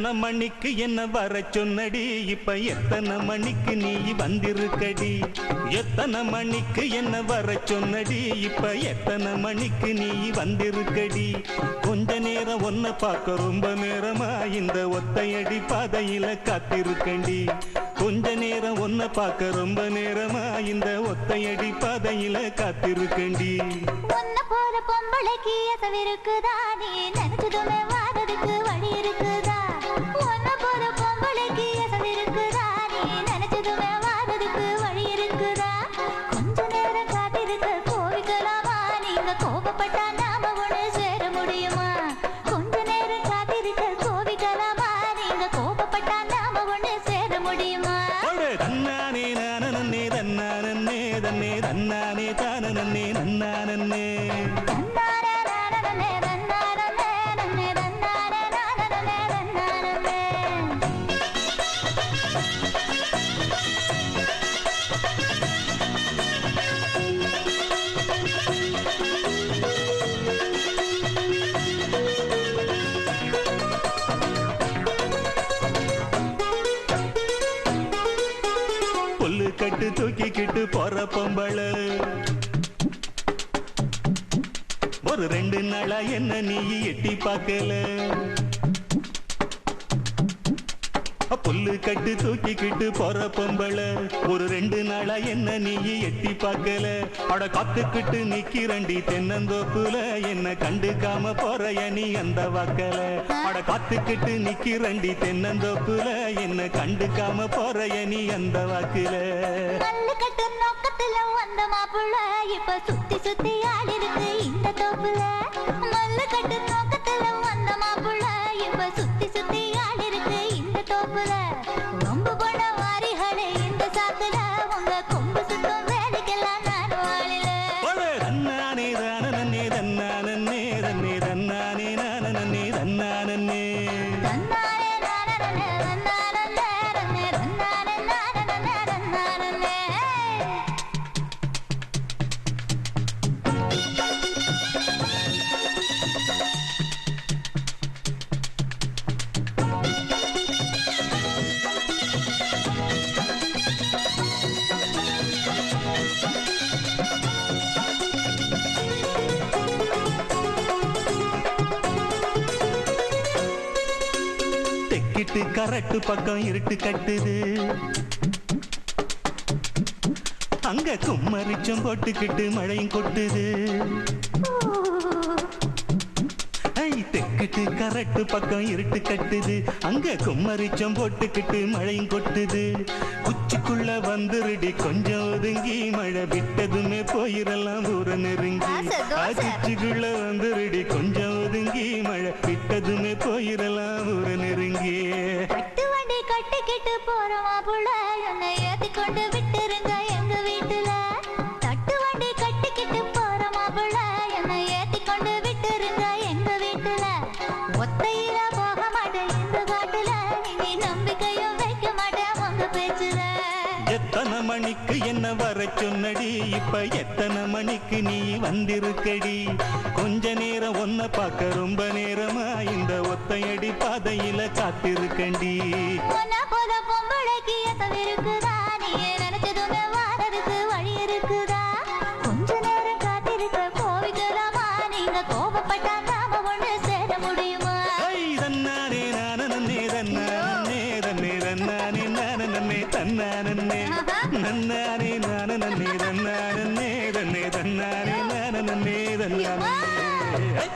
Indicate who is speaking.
Speaker 1: எத்தனை மணிக்கு என்ன வர சொன்னடி? இப்ப எத்தனை மணிக்கு நீ வந்திருக்கடி? எத்தனை மணிக்கு என்ன வர சொன்னடி? இப்ப எத்தனை மணிக்கு நீ வந்திருக்கடி? கொஞ்ச நேரம் ஒன்ன பார்க்க ரொம்ப நேரமா? இந்த ஒத்தையடி பாதையில காத்திருக்கண்டி. கொஞ்ச நேரம் ஒன்ன பார்க்க ரொம்ப நேரமா? இந்த ஒத்தையடி பாதையில காத்திருக்கண்டி.
Speaker 2: உன்ன போற பொம்பளைக்கு எசவிருக்குதா நீ நினைச்சதுமே நன்னே நன்னா நன்னே
Speaker 1: தன்னாரே கட்டு தூக்கிக்கிட்டு போற பொம்பளை. ஒரு ரெண்டு நாளா என்ன நீ எட்டி பார்க்கல? புல்லு கட்டு தூக்கிக்கிட்டு போற பொம்பள. ஒரு ரெண்டு நாளா என்ன நீ எட்டி பார்க்கல. அட காத்துக்கிட்டு நிக்கிறண்டி தென்னந்தோப்புல. என்ன கண்டுக்காம போறைய நீ அந்த வாக்கல. அட காத்துக்கிட்டு நிக்கிறண்டி தென்னந்தோப்புல. என்ன கண்டுக்காம போறைய நீ அந்த வாக்குல.
Speaker 2: மல்லு கட்டு நோக்கத்துல வந்த மாப்பிள்ள. இப்ப சுத்தி சுத்தி ஆடி இருக்கு இந்த தோப்புல. மல்லு கட்டு நோக்கத்துல வந்த மாப்புள்ள. இப்ப சுத்தி சுத்தி
Speaker 1: தெக்கிட்டு கரட்டு பக்கம் இருட்டு கட்டுது. அங்க கும்மரிச்சம் போட்டுக்கிட்டு மழையும் கொட்டுது. தெக்கிட்டு கரட்டு பக்கம் இருட்டு கட்டுது. அங்க கும்மரிச்சம் போட்டுக்கிட்டு மழையும் கொட்டுது. உச்சிக்குள்ள வந்துருடி கொஞ்சம் ஒதுங்கி. மழை விட்டதுமே போயிரலாம் ஊர நெருங்கி. உச்சிக்குள்ள வந்துருடி கொஞ்சம் ஒதுங்கி. மழை விட்டதுமே போயிரலாம்
Speaker 2: போறோமா என்னை ஏத்தி கொண்டு விட்டுருங்க எங்க வீட்டுல தட்டு வண்டி கட்டிக்கிட்டு போற மாப்பிள என்னை ஏத்தி கொண்டு விட்டுருங்க எங்க வீட்டுல ஒத்தையில போக மாட்டேன் இந்த காட்டுல நீ நம்பிக்கையும் வைக்க மாட்டேன் உங்க பேச்சுல
Speaker 1: எத்தனை மணிக்கு என்ன வரச் சொன்னடி இப்ப எத்தனை மணிக்கு நீ வந்திருக்கடி? கொஞ்ச நேரம் ஒன்ன பார்க்க ரொம்ப நேரமா? இந்த ஒத்தையடி பாதையில காத்திருக்கண்டி.
Speaker 2: போத பொம்பளைக்கு எசவிருக்குதா நீ நினைச்சதுமே வாரதுக்கு
Speaker 1: തന്നാനന്നേ നന്നാനേ നാന നന്നേ തന്നാനന്നേ തന്നെ തന്നാനേ നാന നന്നേ തന്നാനേ